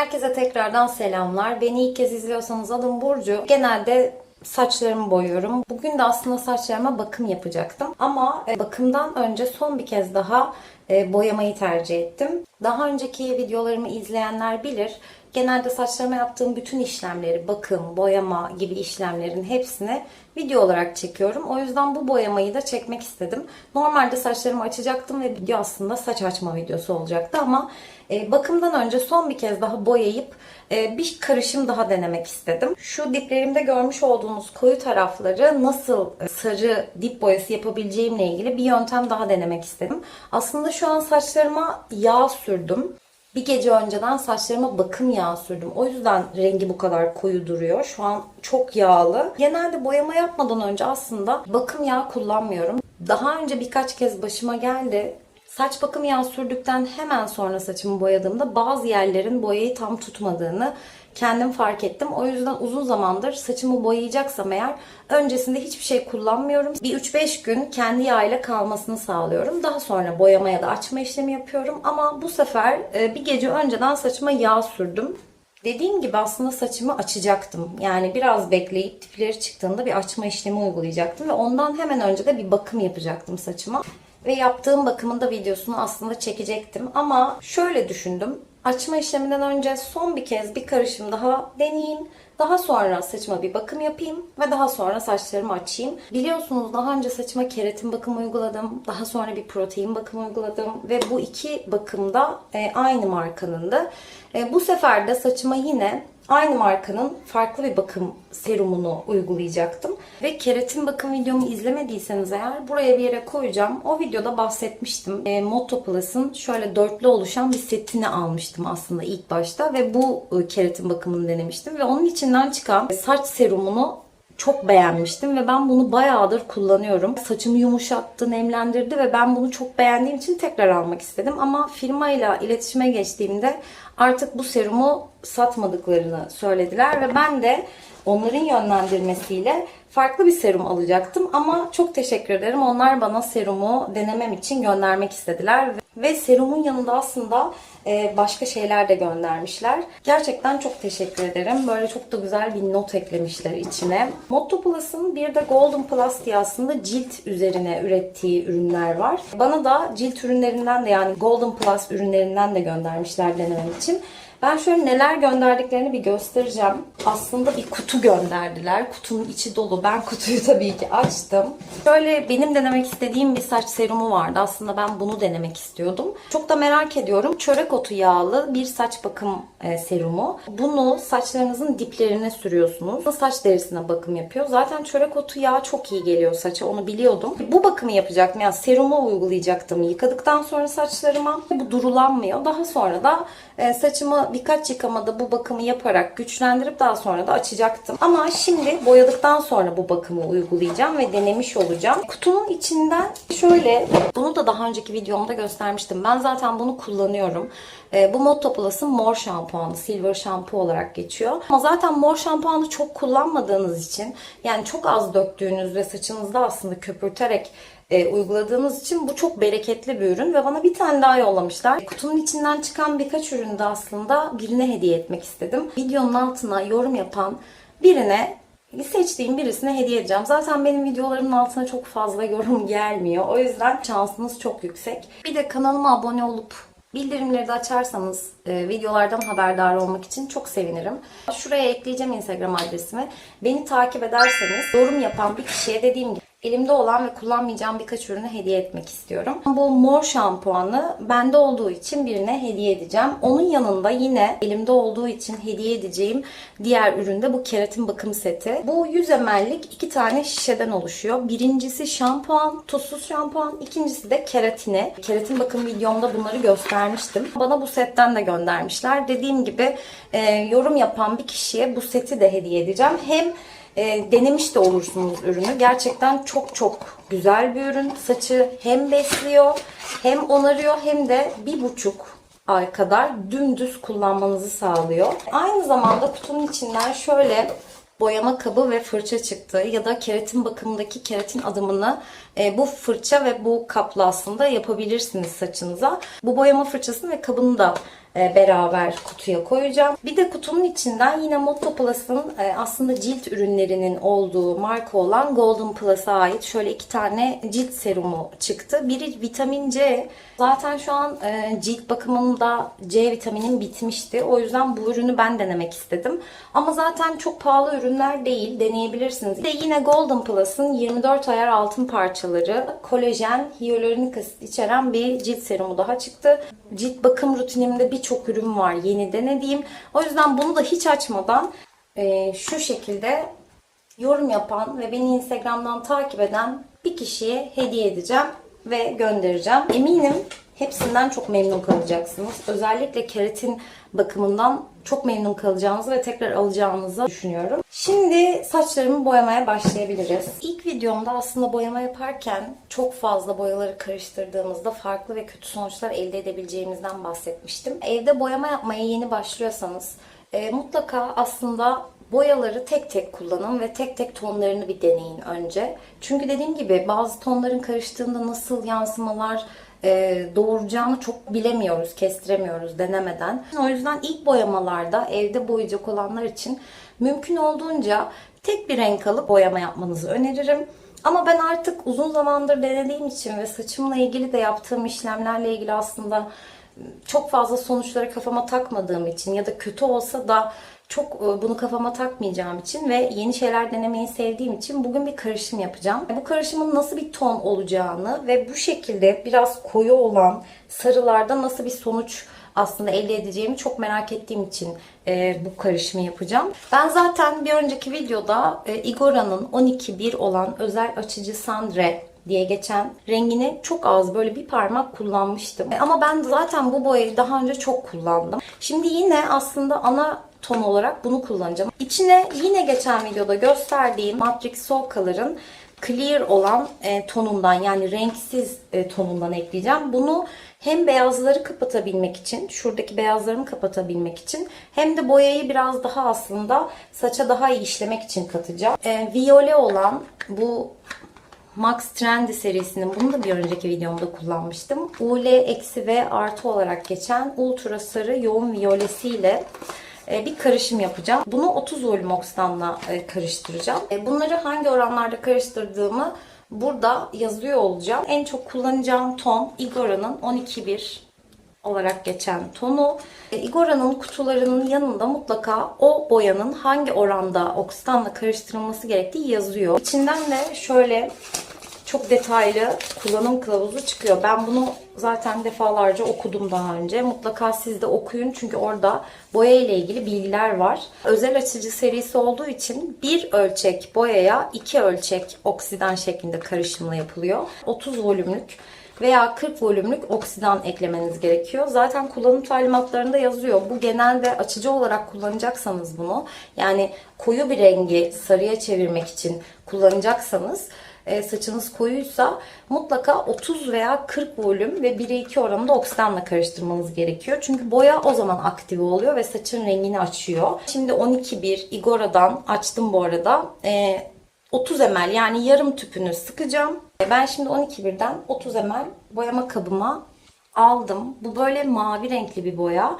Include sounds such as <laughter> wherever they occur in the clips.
Herkese tekrardan selamlar. Beni ilk kez izliyorsanız adım Burcu. Genelde saçlarımı boyuyorum. Bugün de aslında saçlarıma bakım yapacaktım. Ama e, bakımdan önce son bir kez daha e, boyamayı tercih ettim. Daha önceki videolarımı izleyenler bilir. Genelde saçlarıma yaptığım bütün işlemleri, bakım, boyama gibi işlemlerin hepsini video olarak çekiyorum. O yüzden bu boyamayı da çekmek istedim. Normalde saçlarımı açacaktım ve video aslında saç açma videosu olacaktı ama e, bakımdan önce son bir kez daha boyayıp e, bir karışım daha denemek istedim. Şu diplerimde görmüş olduğunuz koyu tarafları nasıl e, sarı dip boyası yapabileceğimle ilgili bir yöntem daha denemek istedim. Aslında şu an saçlarıma yağ sürdüm. Bir gece önceden saçlarıma bakım yağı sürdüm. O yüzden rengi bu kadar koyu duruyor. Şu an çok yağlı. Genelde boyama yapmadan önce aslında bakım yağı kullanmıyorum. Daha önce birkaç kez başıma geldi. Saç bakım yağı sürdükten hemen sonra saçımı boyadığımda bazı yerlerin boyayı tam tutmadığını kendim fark ettim. O yüzden uzun zamandır saçımı boyayacaksam eğer öncesinde hiçbir şey kullanmıyorum. Bir 3-5 gün kendi yağıyla kalmasını sağlıyorum. Daha sonra boyama ya da açma işlemi yapıyorum. Ama bu sefer e, bir gece önceden saçıma yağ sürdüm. Dediğim gibi aslında saçımı açacaktım. Yani biraz bekleyip dipleri çıktığında bir açma işlemi uygulayacaktım. Ve ondan hemen önce de bir bakım yapacaktım saçıma. Ve yaptığım bakımın da videosunu aslında çekecektim. Ama şöyle düşündüm. Açma işleminden önce son bir kez bir karışım daha deneyeyim. Daha sonra saçıma bir bakım yapayım ve daha sonra saçlarımı açayım. Biliyorsunuz daha önce saçıma keratin bakımı uyguladım. Daha sonra bir protein bakımı uyguladım. Ve bu iki bakımda e, aynı markanındı. E, bu sefer de saçıma yine aynı markanın farklı bir bakım serumunu uygulayacaktım. Ve keratin bakım videomu izlemediyseniz eğer buraya bir yere koyacağım. O videoda bahsetmiştim. E, Plus'ın şöyle dörtlü oluşan bir setini almıştım aslında ilk başta. Ve bu e, keratin bakımını denemiştim. Ve onun içinden çıkan saç serumunu çok beğenmiştim ve ben bunu bayağıdır kullanıyorum. Saçımı yumuşattı, nemlendirdi ve ben bunu çok beğendiğim için tekrar almak istedim. Ama firmayla iletişime geçtiğimde artık bu serumu satmadıklarını söylediler ve ben de onların yönlendirmesiyle farklı bir serum alacaktım ama çok teşekkür ederim. Onlar bana serumu denemem için göndermek istediler ve serumun yanında aslında e, başka şeyler de göndermişler. Gerçekten çok teşekkür ederim. Böyle çok da güzel bir not eklemişler içine. Motto Plus'ın bir de Golden Plus diye aslında cilt üzerine ürettiği ürünler var. Bana da cilt ürünlerinden de yani Golden Plus ürünlerinden de göndermişler denemem için. Ben şöyle neler gönderdiklerini bir göstereceğim. Aslında bir kutu gönderdiler. Kutunun içi dolu. Ben kutuyu tabii ki açtım. Şöyle benim denemek istediğim bir saç serumu vardı. Aslında ben bunu denemek istiyordum. Çok da merak ediyorum. Çörek otu yağlı bir saç bakım e, serumu. Bunu saçlarınızın diplerine sürüyorsunuz. Saç derisine bakım yapıyor. Zaten çörek otu yağı çok iyi geliyor saça. Onu biliyordum. Bu bakımı yapacaktım. Yani serumu uygulayacaktım. Yıkadıktan sonra saçlarıma. Bu durulanmıyor. Daha sonra da e, saçımı birkaç yıkamada bu bakımı yaparak güçlendirip daha sonra da açacaktım. Ama şimdi boyadıktan sonra bu bakımı uygulayacağım ve denemiş olacağım. Kutunun içinden şöyle, bunu da daha önceki videomda göstermiştim. Ben zaten bunu kullanıyorum. E, bu Motto Plus'ın mor şampuanı, silver şampu olarak geçiyor. Ama zaten mor şampuanı çok kullanmadığınız için, yani çok az döktüğünüz ve saçınızda aslında köpürterek e, uyguladığınız için bu çok bereketli bir ürün ve bana bir tane daha yollamışlar. Kutunun içinden çıkan birkaç ürünü de aslında birine hediye etmek istedim. Videonun altına yorum yapan birine seçtiğim birisine hediye edeceğim. Zaten benim videolarımın altına çok fazla yorum <laughs> gelmiyor. O yüzden şansınız çok yüksek. Bir de kanalıma abone olup Bildirimleri de açarsanız e, videolardan haberdar olmak için çok sevinirim. Şuraya ekleyeceğim Instagram adresimi. Beni takip ederseniz yorum yapan bir kişiye dediğim gibi elimde olan ve kullanmayacağım birkaç ürünü hediye etmek istiyorum. Bu mor şampuanı bende olduğu için birine hediye edeceğim. Onun yanında yine elimde olduğu için hediye edeceğim diğer üründe bu keratin bakım seti. Bu 100 ml'lik iki tane şişeden oluşuyor. Birincisi şampuan, tuzsuz şampuan. ikincisi de keratini. Keratin bakım videomda bunları göstermiştim. Bana bu setten de göndermişler. Dediğim gibi e, yorum yapan bir kişiye bu seti de hediye edeceğim. Hem e, denemiş de olursunuz ürünü. Gerçekten çok çok güzel bir ürün. Saçı hem besliyor hem onarıyor hem de bir buçuk ay kadar dümdüz kullanmanızı sağlıyor. Aynı zamanda kutunun içinden şöyle boyama kabı ve fırça çıktı. Ya da keratin bakımındaki keratin adımını e, bu fırça ve bu kapla aslında yapabilirsiniz saçınıza. Bu boyama fırçasını ve kabını da beraber kutuya koyacağım. Bir de kutunun içinden yine Motto Plus'ın e, aslında cilt ürünlerinin olduğu marka olan Golden Plus'a ait şöyle iki tane cilt serumu çıktı. Biri vitamin C. Zaten şu an e, cilt bakımında C vitaminim bitmişti. O yüzden bu ürünü ben denemek istedim. Ama zaten çok pahalı ürünler değil. Deneyebilirsiniz. Bir de yine Golden Plus'ın 24 ayar altın parçaları kolajen, hyaluronik asit içeren bir cilt serumu daha çıktı. Cilt bakım rutinimde birçok ürün var yeni denediğim. O yüzden bunu da hiç açmadan e, şu şekilde yorum yapan ve beni Instagram'dan takip eden bir kişiye hediye edeceğim ve göndereceğim. Eminim hepsinden çok memnun kalacaksınız. Özellikle keratin bakımından çok memnun kalacağınızı ve tekrar alacağınızı düşünüyorum. Şimdi saçlarımı boyamaya başlayabiliriz. İlk videomda aslında boyama yaparken çok fazla boyaları karıştırdığımızda farklı ve kötü sonuçlar elde edebileceğimizden bahsetmiştim. Evde boyama yapmaya yeni başlıyorsanız e, mutlaka aslında boyaları tek tek kullanın ve tek tek tonlarını bir deneyin önce. Çünkü dediğim gibi bazı tonların karıştığında nasıl yansımalar e, doğuracağını çok bilemiyoruz, kestiremiyoruz denemeden. O yüzden ilk boyamalarda evde boyayacak olanlar için mümkün olduğunca tek bir renk alıp boyama yapmanızı öneririm. Ama ben artık uzun zamandır denediğim için ve saçımla ilgili de yaptığım işlemlerle ilgili aslında çok fazla sonuçları kafama takmadığım için ya da kötü olsa da çok e, bunu kafama takmayacağım için ve yeni şeyler denemeyi sevdiğim için bugün bir karışım yapacağım. Bu karışımın nasıl bir ton olacağını ve bu şekilde biraz koyu olan sarılarda nasıl bir sonuç aslında elde edeceğimi çok merak ettiğim için e, bu karışımı yapacağım. Ben zaten bir önceki videoda e, Igora'nın 12.1 olan özel açıcı Sandre diye geçen rengini çok az böyle bir parmak kullanmıştım. E, Ama ben zaten bu boyayı daha önce çok kullandım. Şimdi yine aslında ana ton olarak bunu kullanacağım. İçine yine geçen videoda gösterdiğim Matrix Soul Color'ın clear olan e, tonundan yani renksiz e, tonundan ekleyeceğim. Bunu hem beyazları kapatabilmek için, şuradaki beyazlarımı kapatabilmek için hem de boyayı biraz daha aslında saça daha iyi işlemek için katacağım. E, viyole olan bu Max Trendy serisinin bunu da bir önceki videomda kullanmıştım. UL eksi ve artı olarak geçen ultra sarı yoğun viyolesiyle bir karışım yapacağım. Bunu 30 volüm oksidanla e, karıştıracağım. E, Bunları hangi oranlarda karıştırdığımı burada yazıyor olacağım. En çok kullanacağım ton Igora'nın 12.1 olarak geçen tonu. E, Igora'nın kutularının yanında mutlaka o boyanın hangi oranda oksidanla karıştırılması gerektiği yazıyor. İçinden de şöyle çok detaylı kullanım kılavuzu çıkıyor. Ben bunu zaten defalarca okudum daha önce. Mutlaka siz de okuyun çünkü orada boya ile ilgili bilgiler var. Özel açıcı serisi olduğu için bir ölçek boyaya iki ölçek oksidan şeklinde karışımla yapılıyor. 30 volümlük veya 40 volümlük oksidan eklemeniz gerekiyor. Zaten kullanım talimatlarında yazıyor. Bu genelde açıcı olarak kullanacaksanız bunu yani koyu bir rengi sarıya çevirmek için kullanacaksanız e, saçınız koyuysa mutlaka 30 veya 40 volüm ve 1'e 2 oranında oksidanla karıştırmanız gerekiyor. Çünkü boya o zaman aktive oluyor ve saçın rengini açıyor. Şimdi 12.1 Igora'dan açtım bu arada. E, 30 ml yani yarım tüpünü sıkacağım. E, Ben şimdi 12.1'den 30 ml boyama kabıma aldım. Bu böyle mavi renkli bir boya.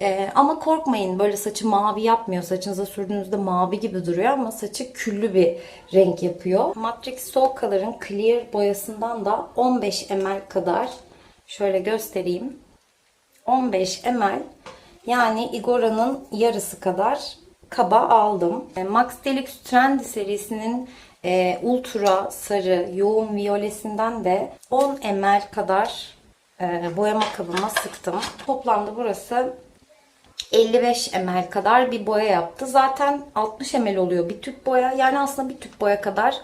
Ee, ama korkmayın böyle saçı mavi yapmıyor. Saçınıza sürdüğünüzde mavi gibi duruyor ama saçı küllü bir renk yapıyor. Matrix Soul Color'ın Clear boyasından da 15 ml kadar şöyle göstereyim. 15 ml yani Igora'nın yarısı kadar kaba aldım. E, Max Deluxe Trendy serisinin e, ultra sarı yoğun viyolesinden de 10 ml kadar e, boyama kabıma sıktım. Toplamda burası 55 ml kadar bir boya yaptı. Zaten 60 ml oluyor bir tüp boya. Yani aslında bir tüp boya kadar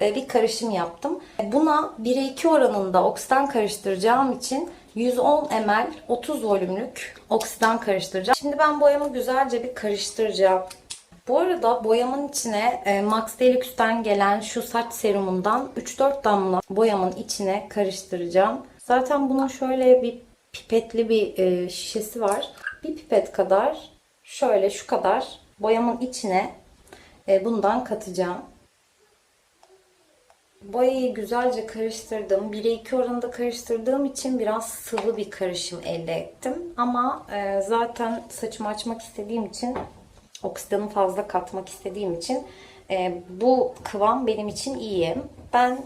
e, bir karışım yaptım. Buna 1'e 2 oranında oksidan karıştıracağım için 110 ml 30 volümlük oksidan karıştıracağım. Şimdi ben boyamı güzelce bir karıştıracağım. Bu arada boyamın içine e, Max Deluxe'den gelen şu saç serumundan 3-4 damla boyamın içine karıştıracağım. Zaten bunun şöyle bir pipetli bir e, şişesi var. Bir pipet kadar şöyle şu kadar boyamın içine e, bundan katacağım. Boyayı güzelce karıştırdım. 1'e 2 oranında karıştırdığım için biraz sıvı bir karışım elde ettim. Ama e, zaten saçımı açmak istediğim için, oksidanı fazla katmak istediğim için e, bu kıvam benim için iyi. Ben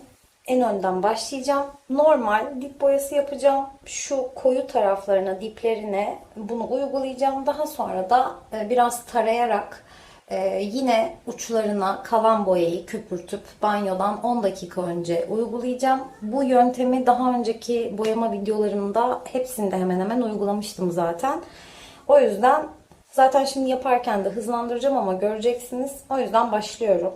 en önden başlayacağım. Normal dip boyası yapacağım. Şu koyu taraflarına, diplerine bunu uygulayacağım. Daha sonra da e, biraz tarayarak ee, yine uçlarına kalan boyayı köpürtüp banyodan 10 dakika önce uygulayacağım. Bu yöntemi daha önceki boyama videolarımda hepsinde hemen hemen uygulamıştım zaten. O yüzden zaten şimdi yaparken de hızlandıracağım ama göreceksiniz. O yüzden başlıyorum.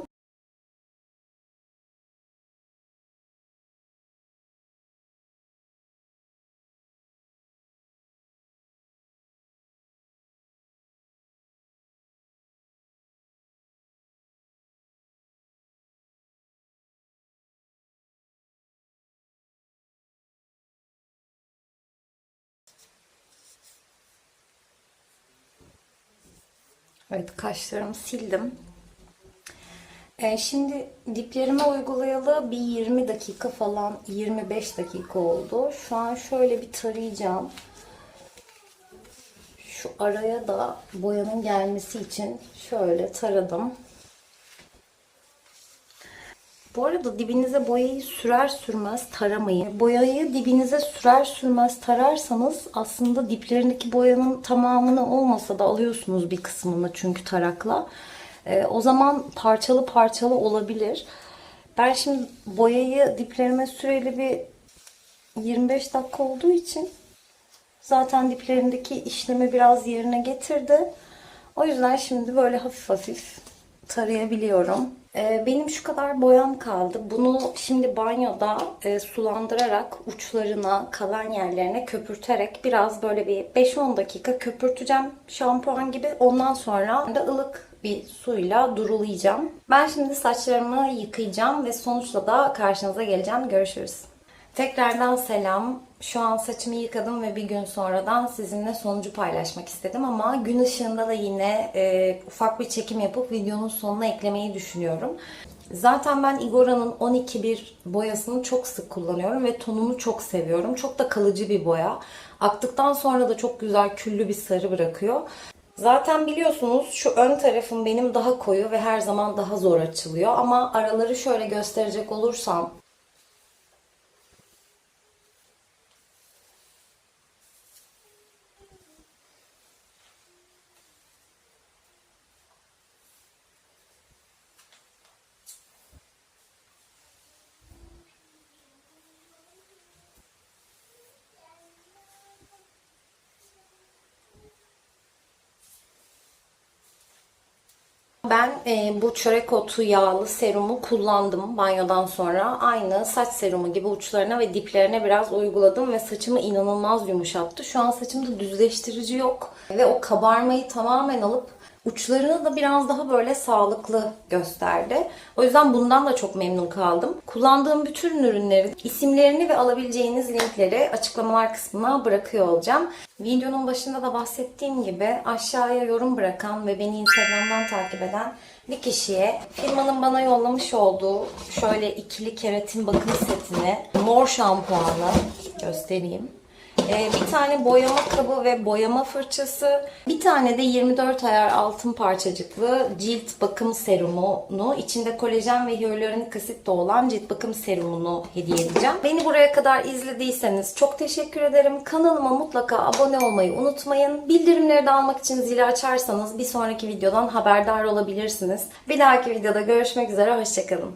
Evet kaşlarımı sildim. Ee, şimdi diplerime uygulayalı bir 20 dakika falan 25 dakika oldu. Şu an şöyle bir tarayacağım. Şu araya da boyanın gelmesi için şöyle taradım. Bu arada dibinize boyayı sürer sürmez taramayın. Boyayı dibinize sürer sürmez tararsanız aslında diplerindeki boyanın tamamını olmasa da alıyorsunuz bir kısmını çünkü tarakla. Ee, o zaman parçalı parçalı olabilir. Ben şimdi boyayı diplerime süreli bir 25 dakika olduğu için zaten diplerindeki işlemi biraz yerine getirdi. O yüzden şimdi böyle hafif hafif tarayabiliyorum. Ee, benim şu kadar boyam kaldı. Bunu şimdi banyoda e, sulandırarak uçlarına, kalan yerlerine köpürterek biraz böyle bir 5-10 dakika köpürteceğim şampuan gibi. Ondan sonra da ılık bir suyla durulayacağım. Ben şimdi saçlarımı yıkayacağım ve sonuçla da karşınıza geleceğim. Görüşürüz. Tekrardan selam. Şu an saçımı yıkadım ve bir gün sonradan sizinle sonucu paylaşmak istedim ama gün ışığında da yine e, ufak bir çekim yapıp videonun sonuna eklemeyi düşünüyorum. Zaten ben Igora'nın 12.1 boyasını çok sık kullanıyorum ve tonunu çok seviyorum. Çok da kalıcı bir boya. Aktıktan sonra da çok güzel küllü bir sarı bırakıyor. Zaten biliyorsunuz şu ön tarafım benim daha koyu ve her zaman daha zor açılıyor. Ama araları şöyle gösterecek olursam Ben e, bu çörek otu yağlı serumu kullandım banyodan sonra. Aynı saç serumu gibi uçlarına ve diplerine biraz uyguladım ve saçımı inanılmaz yumuşattı. Şu an saçımda düzleştirici yok ve o kabarmayı tamamen alıp Uçlarını da biraz daha böyle sağlıklı gösterdi. O yüzden bundan da çok memnun kaldım. Kullandığım bütün ürünlerin isimlerini ve alabileceğiniz linkleri açıklamalar kısmına bırakıyor olacağım. Videonun başında da bahsettiğim gibi aşağıya yorum bırakan ve beni Instagram'dan takip eden bir kişiye firmanın bana yollamış olduğu şöyle ikili keratin bakım setini mor şampuanı göstereyim. Ee, bir tane boyama kabı ve boyama fırçası. Bir tane de 24 ayar altın parçacıklı cilt bakım serumunu, içinde kolajen ve hyaluronik asit de olan cilt bakım serumunu hediye edeceğim. Beni buraya kadar izlediyseniz çok teşekkür ederim. Kanalıma mutlaka abone olmayı unutmayın. Bildirimleri de almak için zili açarsanız bir sonraki videodan haberdar olabilirsiniz. Bir dahaki videoda görüşmek üzere, hoşçakalın.